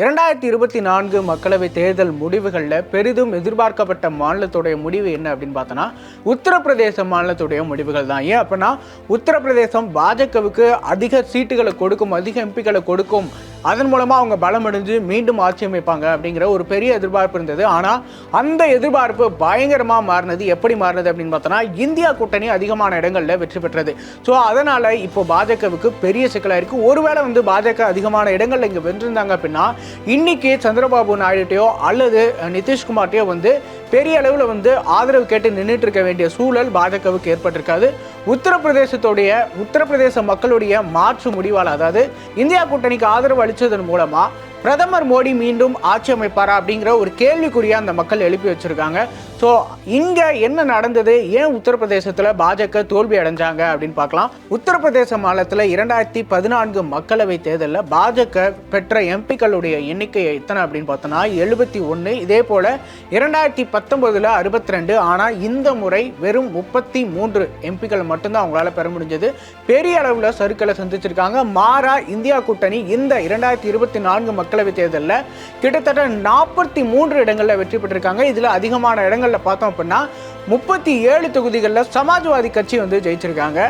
இரண்டாயிரத்தி இருபத்தி நான்கு மக்களவை தேர்தல் முடிவுகளில் பெரிதும் எதிர்பார்க்கப்பட்ட மாநிலத்துடைய முடிவு என்ன அப்படின்னு பார்த்தோன்னா உத்தரப்பிரதேச மாநிலத்துடைய முடிவுகள் தான். ஏன் அப்படின்னா உத்தரப்பிரதேசம் பாஜகவுக்கு அதிக சீட்டுகளை கொடுக்கும் அதிக எம்பிக்களை கொடுக்கும் அதன் மூலமாக அவங்க பலமடைஞ்சு மீண்டும் ஆட்சி அமைப்பாங்க அப்படிங்கிற ஒரு பெரிய எதிர்பார்ப்பு இருந்தது. ஆனால் அந்த எதிர்பார்ப்பு பயங்கரமாக மாறினது. எப்படி மாறினது அப்படின்னு பார்த்தோன்னா இந்தியா கூட்டணி அதிகமான இடங்களில் வெற்றி பெற்றது. ஸோ அதனால் இப்போ பாஜகவுக்கு பெரிய சிக்கலாக இருக்குது ஒருவேளை வந்து பாஜக அதிகமான இடங்களில் இங்கே வென்றிருந்தாங்க அப்படின்னா இன்றைக்கி சந்திரபாபு நாயுடுட்டையோ அல்லது நிதிஷ்குமார்ட்டையோ வந்து பெரிய அளவில் வந்து ஆதரவு கேட்டு நின்றுட்டு இருக்க வேண்டிய சூழல் பாஜகவுக்கு ஏற்பட்டிருக்காது. உத்தரப்பிரதேசத்துடைய உத்தரப்பிரதேச மக்களுடைய மாற்று முடிவால் அதாவது இந்தியா கூட்டணிக்கு ஆதரவு அளித்ததன் மூலமாக பிரதமர் மோடி மீண்டும் ஆட்சி அமைப்பாரா அப்படிங்கிற ஒரு கேள்விக்குறியா அந்த மக்கள் எழுப்பி வச்சிருக்காங்க. ஸோ இங்கே என்ன நடந்தது? ஏன் உத்தரப்பிரதேசத்தில் பாஜக தோல்வி அடைஞ்சாங்க அப்படின்னு பார்க்கலாம். உத்தரப்பிரதேச மாநிலத்தில் இரண்டாயிரத்தி பதினான்கு மக்களவை தேர்தலில் பாஜக பெற்ற எம்பிக்களுடைய எண்ணிக்கை எத்தனை அப்படின்னு பார்த்தோன்னா எழுபத்தி ஒன்று இதே போல் இரண்டாயிரத்தி பத்தொம்போதில் அறுபத்தி ரெண்டு ஆனால் இந்த முறை வெறும் முப்பத்தி மூன்று எம்பிக்கள் மட்டும்தான் அவங்களால பெற முடிஞ்சது. பெரிய அளவில் சறுக்களை சந்திச்சிருக்காங்க. மாறா இந்தியா கூட்டணி இந்த இரண்டாயிரத்தி இருபத்தி நான்கு மக்களவை தேர்தலில் கிட்டத்தட்ட நாற்பத்தி மூன்று இடங்களில் வெற்றி பெற்றிருக்காங்க. இதில் அதிகமான இடங்களில் பார்த்தோம் அப்படின்னா முப்பத்தி ஏழு தொகுதிகளில் சமாஜ்வாதி கட்சி வந்து ஜெயிச்சிருக்காங்க.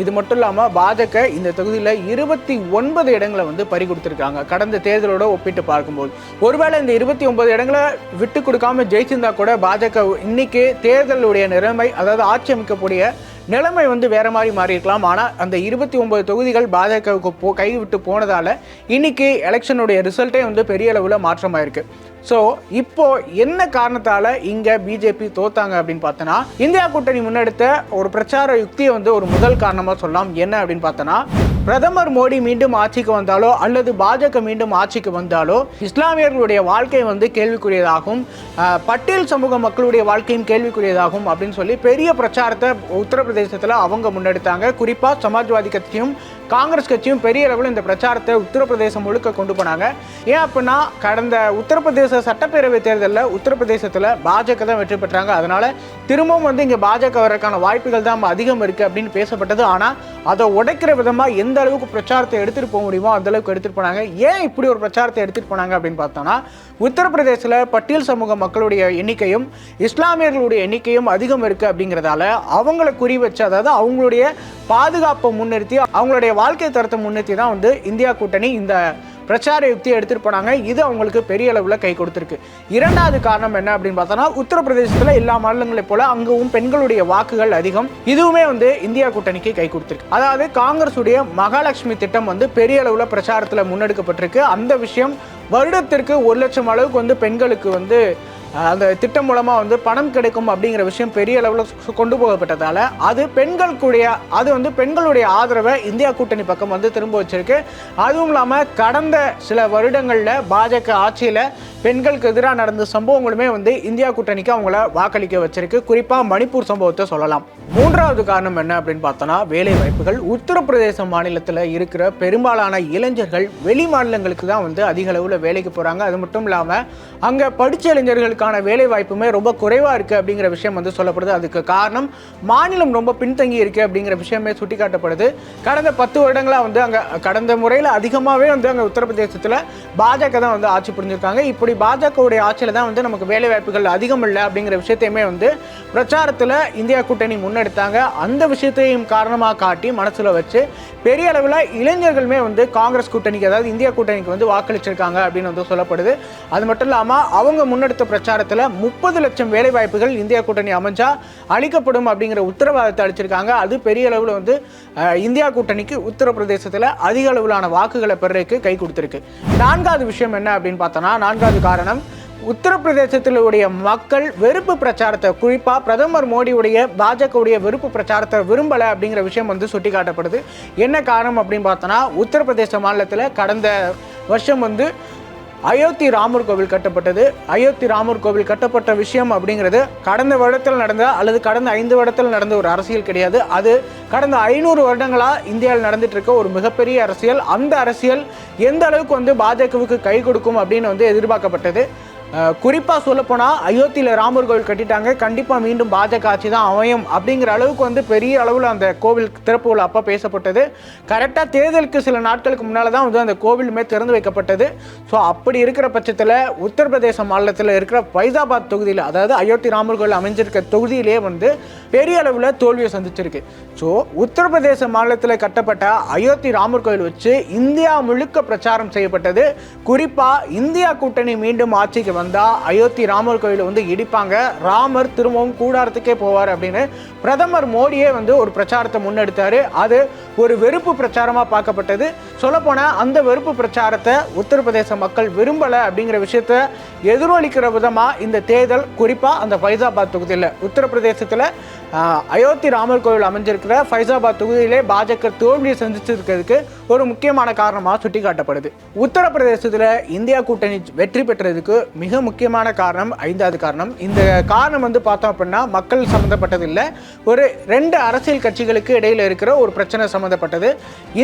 இது மட்டும் இல்லாமல் பாஜக இந்த தொகுதியில் இருபத்தி ஒன்பது இடங்களை வந்து பறி கொடுத்துருக்காங்க. கடந்த தேர்தலோட ஒப்பிட்டு பார்க்கும்போது. ஒருவேளை இந்த இருபத்தி ஒன்பது இடங்களை விட்டு கொடுக்காம ஜெயிச்சிருந்தா கூட பாஜக இன்னைக்கு தேர்தலுடைய நிலைமை அதாவது ஆட்சி அமைக்கக்கூடிய நிலைமை வந்து வேற மாதிரி மாறி இருக்கலாம் ஆனால் அந்த இருபத்தி ஒன்பது தொகுதிகள் பாஜகவுக்கு போ கைவிட்டு போனதால் இன்னைக்கு எலெக்ஷனுடைய ரிசல்ட்டே வந்து பெரிய அளவில் மாற்றமாயிருக்கு. ஸோ இப்போ என்ன காரணத்தால் இங்கே பிஜேபி தோத்தாங்க அப்படின்னு பார்த்தோன்னா இந்தியா கூட்டணி முன்னெடுத்த ஒரு பிரச்சார யுக்தியை வந்து ஒரு முதல் காரணமாக சொல்லலாம். என்ன அப்படின்னு பார்த்தோன்னா பிரதமர் மோடி மீண்டும் ஆட்சிக்கு வந்தாலோ அல்லது பாஜக மீண்டும் ஆட்சிக்கு வந்தாலோ இஸ்லாமியர்களுடைய வாழ்க்கை வந்து கேள்விக்குரியதாகும். பட்டேல் சமூக மக்களுடைய வாழ்க்கையும் கேள்விக்குரியதாகும் அப்படின்னு சொல்லி பெரிய பிரச்சாரத்தை உத்தரப்பிரதேசத்தில் அவங்க முன்னெடுத்தாங்க. குறிப்பாக சமாஜ்வாதி கட்சியும் காங்கிரஸ் கட்சியும் பெரிய அளவில் இந்த பிரச்சாரத்தை உத்தரப்பிரதேசம் முழுக்க கொண்டு போனாங்க. ஏன் அப்படின்னா கடந்த உத்தரப்பிரதேச சட்டப்பேரவை தேர்தலில் உத்தரப்பிரதேசத்தில் பாஜக தான் வெற்றி பெற்றாங்க. அதனால திரும்பவும் வந்து இங்கே பாஜக வரக்கான வாய்ப்புகள் தான் அதிகம் இருக்குது அப்படின்னு பேசப்பட்டது. ஆனால் அதை உடைக்கிற விதமாக எந்த அளவுக்கு பிரச்சாரத்தை எடுத்துகிட்டு போக முடியுமோ அந்த அளவுக்கு எடுத்துகிட்டு போனாங்க. ஏன் இப்படி ஒரு பிரச்சாரத்தை எடுத்துகிட்டு போனாங்க அப்படின்னு பார்த்தோன்னா உத்தரப்பிரதேசில் பட்டியல் சமூக மக்களுடைய எண்ணிக்கையும் இஸ்லாமியர்களுடைய எண்ணிக்கையும் அதிகம் இருக்குது அப்படிங்கிறதால அவங்கள குறி வச்சு அதாவது அவங்களுடைய பாதுகாப்பை முன்னிறுத்தி அவங்களுடைய வாழ்க்கை தரத்தை முன்னிறுத்தி தான் வந்து இந்தியா கூட்டணி இந்த பிரச்சார யுக்தியை எடுத்துகிட்டு போனாங்க. இது அவங்களுக்கு பெரிய அளவில் கை கொடுத்துருக்கு. இரண்டாவது காரணம் என்ன அப்படின்னு பார்த்தோன்னா உத்தரப்பிரதேசத்தில் எல்லா மாநிலங்களைப் போல அங்கவும் பெண்களுடைய வாக்குகள் அதிகம். இதுவுமே வந்து இந்தியா கூட்டணிக்கு கை கொடுத்துருக்கு. அதாவது காங்கிரஸுடைய மகாலட்சுமி திட்டம் வந்து பெரிய அளவில் பிரச்சாரத்தில் முன்னெடுக்கப்பட்டிருக்கு. அந்த விஷயம் வருடத்திற்கு ஒரு லட்சம் அளவுக்கு வந்து பெண்களுக்கு வந்து அந்த திட்டம் மூலமாக வந்து பணம் கிடைக்கும் அப்படிங்கிற விஷயம் பெரிய அளவில் கொண்டு போகப்பட்டதால் அது பெண்களுக்குடைய அது வந்து பெண்களுடைய ஆதரவை இந்தியா கூட்டணி பக்கம் வந்து திரும்ப வச்சிருக்கு. அதுவும் இல்லாமல் கடந்த சில வருடங்களில் பாஜக ஆட்சியில் பெண்களுக்கு எதிராக நடந்த சம்பவங்களுமே வந்து இந்தியா கூட்டணிக்கு அவங்கள வாக்களிக்க வச்சிருக்கு. குறிப்பாக மணிப்பூர் சம்பவத்தை சொல்லலாம். மூன்றாவது காரணம் என்ன அப்படின்னு பார்த்தோன்னா வேலை வாய்ப்புகள். உத்தரப்பிரதேச மாநிலத்தில் இருக்கிற பெரும்பாலான இளைஞர்கள் வெளி மாநிலங்களுக்கு தான் வந்து அதிக அளவில் வேலைக்கு போகிறாங்க அது மட்டும் இல்லாமல் அங்கே படித்த இளைஞர்களுக்கு பெண்களுக்கான வேலை வாய்ப்புமே ரொம்ப குறைவாக இருக்குது அப்படிங்கிற விஷயம் வந்து சொல்லப்படுது. அதுக்கு காரணம் மாநிலம் ரொம்ப பின்தங்கி இருக்குது அப்படிங்கிற விஷயமே சுட்டிக்காட்டப்படுது. கடந்த பத்து வருடங்களாக வந்து அங்கே கடந்த முறையில் அதிகமாகவே வந்து அங்கே உத்தரப்பிரதேசத்தில் பாஜக தான் வந்து ஆட்சி புரிஞ்சிருக்காங்க. இப்படி பாஜகவுடைய ஆட்சியில் தான் வந்து நமக்கு வேலை வாய்ப்புகள் அதிகம் இல்லை அப்படிங்கிற விஷயத்தையுமே வந்து பிரச்சாரத்தில் இந்தியா கூட்டணி முன்னெடுத்தாங்க. அந்த விஷயத்தையும் காரணமாக காட்டி மனசில் வச்சு பெரிய அளவில் இளைஞர்களுமே வந்து காங்கிரஸ் கூட்டணிக்கு அதாவது இந்தியா கூட்டணிக்கு வந்து வாக்களிச்சிருக்காங்க அப்படின்னு வந்து சொல்லப்படுது. அது மட்டும் இல்லாமல் அவங்க முன்னெடுத்த பிரச்சாரத்தில் முப்பது லட்சம் வேலை வாய்ப்புகள் இந்தியா கூட்டணி அமைஞ்சா அளிக்கப்படும் அப்படிங்கிற உத்தரவாதத்தை அளிச்சிருக்காங்க. அது பெரிய அளவில் வந்து இந்தியா கூட்டணிக்கு உத்தரப்பிரதேசத்தில் அதிக அளவிலான வாக்குகளை பெறதுக்கு கை கொடுத்துருக்கு. நான்காவது விஷயம் என்ன அப்படின்னு பார்த்தோன்னா நான்காவது காரணம் உத்தரப்பிரதேசத்திலுடைய மக்கள் வெறுப்பு பிரச்சாரத்தை குறிப்பாக பிரதமர் மோடியுடைய பாஜகவுடைய வெறுப்பு பிரச்சாரத்தை விரும்பலை அப்படிங்கிற விஷயம் வந்து சுட்டிக்காட்டப்படுது. என்ன காரணம் அப்படின்னு பார்த்தோன்னா உத்தரப்பிரதேச மாநிலத்தில் கடந்த வருஷம் வந்து அயோத்தி ராமர் கோவில் கட்டப்பட்டது. அயோத்தி ராமர் கோவில் கட்டப்பட்ட விஷயம் அப்படிங்கிறது கடந்த வருடத்தில் நடந்த அல்லது கடந்த ஐந்து வருடத்தில் நடந்த ஒரு அரசியல் கிடையாது. அது கடந்த ஐநூறு வருடங்களாக இந்தியாவில் நடந்துட்டு இருக்க ஒரு மிகப்பெரிய அரசியல். அந்த அரசியல் எந்த அளவுக்கு வந்து பாஜகவுக்கு கை கொடுக்கும் அப்படின்னு வந்து எதிர்பார்க்கப்பட்டது. குறிப்பாக சொல்லப்போனால் அயோத்தியில் ராமர் கோவில் கட்டிட்டாங்க. கண்டிப்பாக மீண்டும் பாஜக ஆட்சி தான் அமையும் அப்படிங்கிற அளவுக்கு வந்து பெரிய அளவில் அந்த கோவில் திறப்பு விழா அப்போ பேசப்பட்டது. கரெக்டாக தேர்தலுக்கு சில நாட்களுக்கு முன்னால் தான் வந்து அந்த கோவிலுமே திறந்து வைக்கப்பட்டது. ஸோ அப்படி இருக்கிற பட்சத்தில் உத்தரப்பிரதேச மாநிலத்தில் இருக்கிற ஃபைசாபாத் தொகுதியில் அதாவது அயோத்தி ராமர் கோவில் அமைஞ்சிருக்க தொகுதியிலே வந்து பெரிய அளவில் தோல்வியை சந்திச்சிருக்கு. ஸோ உத்தரப்பிரதேச மாநிலத்தில் கட்டப்பட்ட அயோத்தி ராமர் கோவில் வச்சு இந்தியா முழுக்க பிரச்சாரம் செய்யப்பட்டது. குறிப்பாக இந்தியா கூட்டணி மீண்டும் ஆட்சிக்கு வந்தால் அயோத்தி ராமர் கோயிலை வந்து இடிப்பாங்க. ராமர் திரும்பவும் கூடாரத்துக்கே போவார் அப்படின்னு பிரதமர் மோடியே வந்து ஒரு பிரச்சாரத்தை முன்னெடுத்தார். அது ஒரு வெறுப்பு பிரச்சாரமாக பார்க்கப்பட்டது. சொல்லப்போனால் அந்த வெறுப்பு பிரச்சாரத்தை உத்தரப்பிரதேச மக்கள் விரும்பலை அப்படிங்கிற விஷயத்த எதிரொலிக்கிற விதமாக இந்த தேர்தல் குறிப்பாக அந்த ஃபைசாபாத் தொகுதியில் உத்தரப்பிரதேசத்தில் அயோத்தி ராமர் கோவில் அமைஞ்சிருக்கிற ஃபைசாபாத் தொகுதியிலே பாஜக தோல்வியை சந்திச்சிருக்கிறதுக்கு ஒரு முக்கியமான காரணமாக சுட்டிக்காட்டப்படுது. உத்தரப்பிரதேசத்தில் இந்தியா கூட்டணி வெற்றி பெற்றதுக்கு மிக மிக முக்கியமான காரணம் ஐந்தாவது காரணம். இந்த காரணம் வந்து பார்த்தோம் அப்படின்னா மக்கள் சம்மந்தப்பட்டது இல்லை. ஒரு ரெண்டு அரசியல் கட்சிகளுக்கு இடையில் இருக்கிற ஒரு பிரச்சனை சம்மந்தப்பட்டது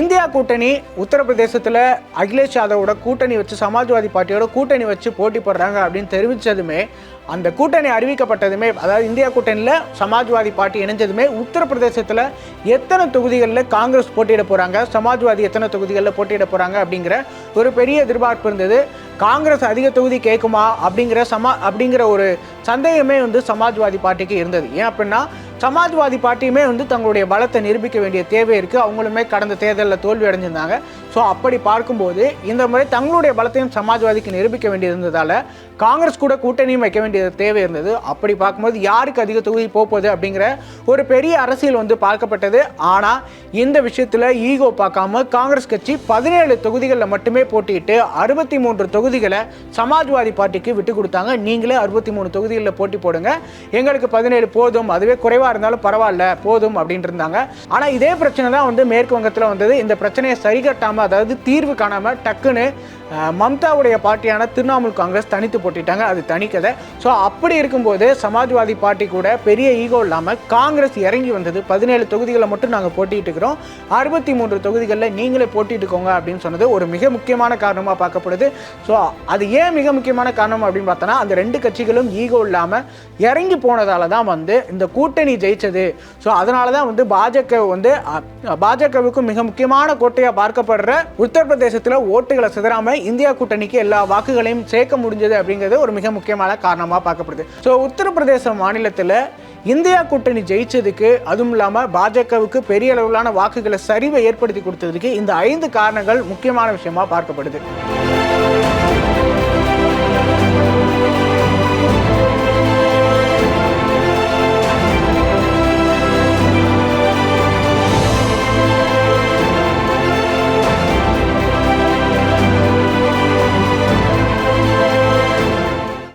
இந்தியா கூட்டணி உத்தரப்பிரதேசத்தில் அகிலேஷ் யாதவோட கூட்டணி வச்சு சமாஜ்வாதி பார்ட்டியோட கூட்டணி வச்சு போட்டி போடுறாங்க அப்படின்னு தெரிவித்ததுமே அந்த கூட்டணி அறிவிக்கப்பட்டதுமே அதாவது இந்தியா கூட்டணியில் சமாஜ்வாதி பார்ட்டி இணைஞ்சதுமே உத்தரப்பிரதேசத்தில் எத்தனை தொகுதிகளில் காங்கிரஸ் போட்டியிட போகிறாங்க சமாஜ்வாதி எத்தனை தொகுதிகளில் போட்டியிட போகிறாங்க அப்படிங்கிற ஒரு பெரிய எதிர்பார்ப்பு இருந்தது. காங்கிரஸ் அதிக தொகுதி கேட்குமா அப்படிங்கிற சமா அப்படிங்கிற ஒரு சந்தேகமே வந்து சமாஜ்வாதி பார்ட்டிக்கு இருந்தது. ஏன் அப்படின்னா சமாஜ்வாதி பார்ட்டியுமே வந்து தங்களுடைய பலத்தை நிரூபிக்க வேண்டிய தேவை இருக்குது அவங்களுமே கடந்த தேர்தலில் தோல்வி அடைஞ்சிருந்தாங்க. ஸோ அப்படி பார்க்கும்போது இந்த முறை தங்களுடைய பலத்தையும் சமாஜ்வாதிக்கு நிரூபிக்க வேண்டியது இருந்ததால் காங்கிரஸ் கூட கூட்டணியும் வைக்க வேண்டிய தேவை இருந்தது. அப்படி பார்க்கும்போது யாருக்கு அதிக தொகுதி போகுது அப்படிங்கிற ஒரு பெரிய அரசியல் வந்து பார்க்கப்பட்டது. ஆனால் இந்த விஷயத்தில் ஈகோ பார்க்காம காங்கிரஸ் கட்சி பதினேழு தொகுதிகளில் மட்டுமே போட்டியிட்டு அறுபத்தி மூன்று தொகுதிகளை சமாஜ்வாதி பார்ட்டிக்கு விட்டு கொடுத்தாங்க. நீங்களே அறுபத்தி மூணு தொகுதிகளில் போட்டி போடுங்க. எங்களுக்கு பதினேழு போதும். அதுவே குறைவாக இருந்தாலும் பரவாயில்ல போதும் அப்படின்ட்டு இருந்தாங்க. ஆனால் இதே பிரச்சனை தான் வந்து மேற்கு வங்கத்தில் வந்தது. இந்த பிரச்சனையை சரி கட்டாமல் அதாவது தீர்வு காணாமல் டக்குன்னு மம்தாவுடைய பார்ட்டியான திரிணாமுல் காங்கிரஸ் தனித்து போட்டிட்டாங்க. அது தனிக்கதை ஸோ அப்படி இருக்கும்போது சமாஜ்வாதி பார்ட்டி கூட பெரிய ஈகோ இல்லாமல் காங்கிரஸ் இறங்கி வந்தது. பதினேழு தொகுதிகளை மட்டும் நாங்கள் போட்டிட்டு இருக்கிறோம். அறுபத்தி மூன்று தொகுதிகளில் நீங்களே போட்டிட்டுக்கோங்க அப்படின்னு சொன்னது ஒரு மிக முக்கியமான காரணமாக பார்க்கப்படுது. ஸோ அது ஏன் மிக முக்கியமான காரணம் அப்படின்னு பார்த்தோன்னா அந்த ரெண்டு கட்சிகளும் ஈகோ இல்லாமல் இறங்கி போனதால தான் வந்து இந்த கூட்டணி ஜெயிச்சது. ஸோ அதனால தான் வந்து பாஜக வந்து அ, பாஜகவுக்கு மிக முக்கியமான கோட்டையாக பார்க்கப்படுற உத்தரப்பிரதேசத்தில் ஓட்டுகளை சிதறாமல் இந்தியா கூட்டணிக்கு எல்லா வாக்குகளையும் சேர்க்க முடிஞ்சது அப்படிங்கிறது ஒரு மிக முக்கியமான காரணமாக பார்க்கப்படுது. ஸோ உத்தரப்பிரதேச மாநிலத்தில் இந்தியா கூட்டணி ஜெயிச்சதுக்கு அதுவும் இல்லாமல் பாஜகவுக்கு பெரிய அளவிலான வாக்குகளை சரிவை ஏற்படுத்தி கொடுத்ததுக்கு இந்த ஐந்து காரணங்கள் முக்கியமான விஷயமா பார்க்கப்படுது.